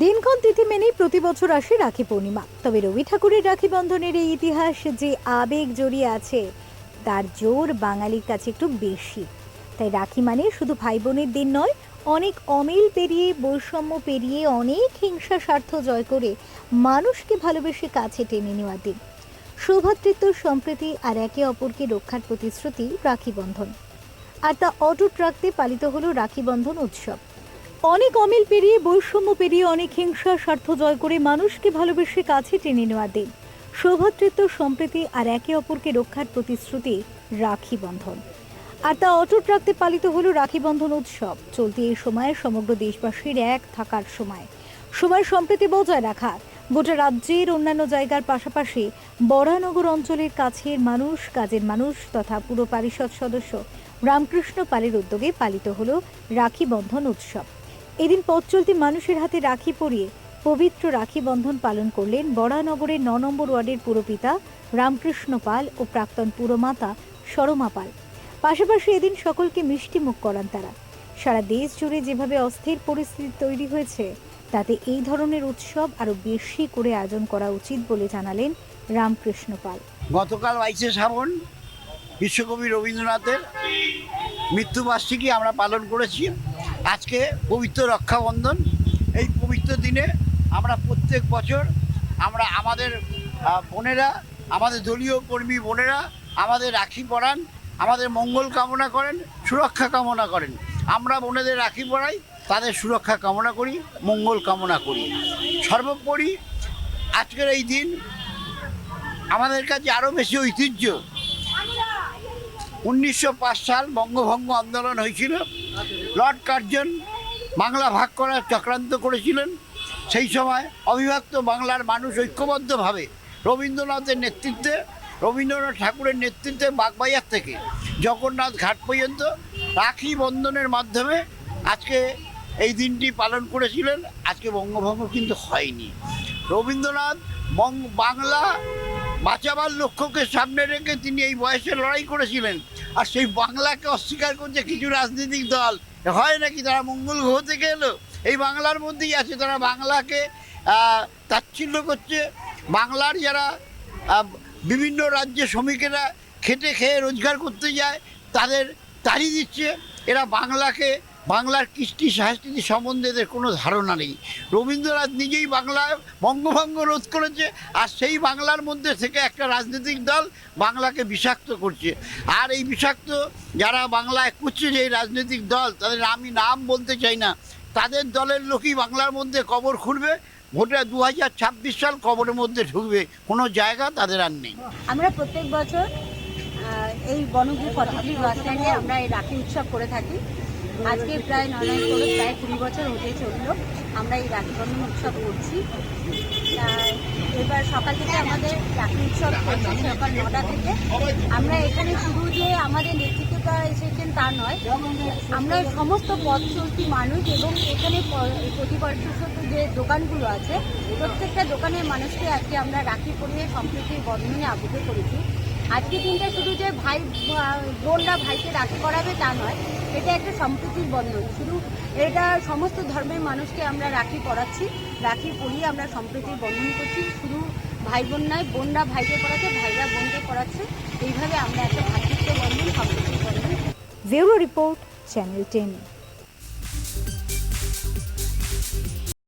দিনক্ষণ তিথি মেনেই প্রতি বছর আসে রাখি পূর্ণিমা। তবে রবি ঠাকুরের রাখি বন্ধনের এই ইতিহাস যে আবেগ জড়িয়ে আছে, তার জোর বাঙালির কাছে একটু বেশি। তাই রাখি মানে শুধু ভাই বোনের দিন নয়, অনেক অমিল পেরিয়ে, বৈষম্য পেরিয়ে, অনেক হিংসা স্বার্থ জয় করে মানুষকে ভালোবেসে কাছে টেনে নেওয়ার দিন। সৌভাতৃত্ব সম্প্রীতি আর একে অপরকে রক্ষার প্রতিশ্রুতি রাখি বন্ধন। আর তা অটুট রাখতে পালিত হলো রাখি বন্ধন উৎসব। অনেক অমিল পেরিয়ে, বৈষম্য পেরিয়ে, অনেক হিংসা, স্বার্থ জয় করে মানুষকে ভালোবেসে কাছে টেনে নেওয়া দিন। সৌভাতৃত্ব সম্প্রীতি আর একে অপরকে রক্ষার প্রতিশ্রুতি রাখি বন্ধন। আর তা অটুট রাখতে পালিত হলো রাখি বন্ধন উৎসব। চলতি এই সময়ে সমগ্র দেশবাসীর এক থাকার সময়। সময় সম্প্রীতি বজায় রাখা। গোটা রাজ্যের অন্যান্য জায়গার পাশাপাশি বরানগর অঞ্চলের কাছের মানুষ, কাজের মানুষ তথা পুরো পরিষদ সদস্য রামকৃষ্ণ পালের উদ্যোগে পালিত হল রাখি বন্ধন উৎসব। এদিন পথ চলতি মানুষের হাতে রাখি পরিয়ে পবিত্র রাখি বন্ধন পালন করলেন বরানগরের ন নম্বর ওয়ার্ডের পুরপিতা রামকৃষ্ণ পাল ও প্রাক্তন পুরমাতা সরমা পাল। পাশাপাশি এদিন সকলকে মিষ্টি মুখ করান তারা। সারা দেশ জুড়ে যেভাবে অস্থির পরিস্থিতি তৈরি হয়েছে, তাতে এই ধরনের উৎসব আরও বেশি করে আয়োজন করা উচিত বলে জানালেন রামকৃষ্ণ পাল। গতকাল বাইশে শ্রাবণ বিশ্বকবি রবীন্দ্রনাথের মৃত্যুবার্ষিকী আমরা পালন করেছি। আজকে পবিত্র রক্ষাবন্ধন। এই পবিত্র দিনে আমরা প্রত্যেক বছর আমরা আমাদের বোনেরা, আমাদের দলীয় কর্মী বোনেরা, আমাদের রাখি পরান, আমাদের মঙ্গল কামনা করেন, সুরক্ষা কামনা করেন। আমরা বোনেদের রাখি পরাই, তাদের সুরক্ষা কামনা করি, মঙ্গল কামনা করি। সর্বোপরি আজকের এই দিন আমাদের কাছে আরও বেশি ঐতিহ্য। উনিশশো পাঁচ সাল বঙ্গভঙ্গ আন্দোলন হয়েছিল। লর্ড কার্জন বাংলা ভাগ করার চক্রান্ত করেছিলেন। সেই সময় অবিভক্ত বাংলার মানুষ ঐক্যবদ্ধভাবে রবীন্দ্রনাথের নেতৃত্বে, রবীন্দ্রনাথ ঠাকুরের নেতৃত্বে বাগবাজার থেকে জগন্নাথ ঘাট পর্যন্ত রাখি বন্ধনের মাধ্যমে আজকে এই দিনটি পালন করেছিলেন। আজকে বঙ্গভঙ্গ কিন্তু হয়নি। রবীন্দ্রনাথ বাংলা বাঁচাবার লক্ষ্যকে সামনে রেখে তিনি এই বয়সে লড়াই করেছিলেন। আর সেই বাংলাকে অস্বীকার করছে কিছু রাজনৈতিক দল। হয় নাকি তারা মঙ্গল গ্রহ থেকে এলো? এই বাংলার মধ্যেই আছে, তারা বাংলাকে তাচ্ছিল্য করছে। বাংলার যারা বিভিন্ন রাজ্যে শ্রমিকেরা খেটে খেয়ে রোজগার করতে যায়, তাদের তাড়ি দিচ্ছে। এরা বাংলাকে বাংলার কৃষ্টি সংস্কৃতি সম্বন্ধে এদের কোনো ধারণা নেই। রবীন্দ্রনাথ নিজেই বাংলায় বঙ্গভঙ্গ রোধ করেছে আর সেই বাংলার মধ্যে থেকে একটা রাজনৈতিক দল বাংলাকে বিষাক্ত করছে। আর এই বিষাক্ত যারা বাংলায় করছে যে রাজনৈতিক দল, তাদের আমি নাম বলতে চাই না। তাদের দলের লোকই বাংলার মধ্যে কবর খুঁড়বে, ভোটে দু হাজার ছাব্বিশ সাল কবরের মধ্যে ঢুকবে। কোনো জায়গা তাদের আর নেই। আমরা প্রত্যেক বছর এই বনভূ স্ট্যান্ডে আমরা এই রাখি উৎসব করে থাকি। আজকে প্রায় নয় করে, প্রায় কুড়ি বছর হতে চলল। আমরা এই রাখি বন্ধন উৎসব করছি। এবার সকাল থেকে আমাদের রাখি উৎসব করছি সকাল নটা থেকে। আমরা এখানে শুধু যে আমাদের নেতৃত্বটা এসেছেন তা নয়, আমরা সমস্ত পথ চলতি মানুষ এবং এখানে প্রতিবর্ষত যে দোকানগুলো আছে, প্রত্যেকটা দোকানের মানুষকে আজকে আমরা রাখি পরিয়ে সম্প্রীতির বন্ধনে আবদ্ধ করেছি। আজকে দিনটা শুধু যে ভাই বোনরা ভাইকে রাখি করাবে তা নয়, এটা একটা সম্প্রীতির বন্ধন। শুধু এটা সমস্ত ধর্মের মানুষকে আমরা রাখি পড়াচ্ছি, রাখি পরিয়ে আমরা সম্প্রীতির বন্ধন করছি। শুধু ভাই বোন নয়, বোনরা ভাইকে পড়াচ্ছে, ভাইরা বোনকে পড়াচ্ছে। এইভাবে আমরা একটা ভাতৃত্ব বন্ধন, সম্প্রীতির বন্ধন। Bureau report, channel ten.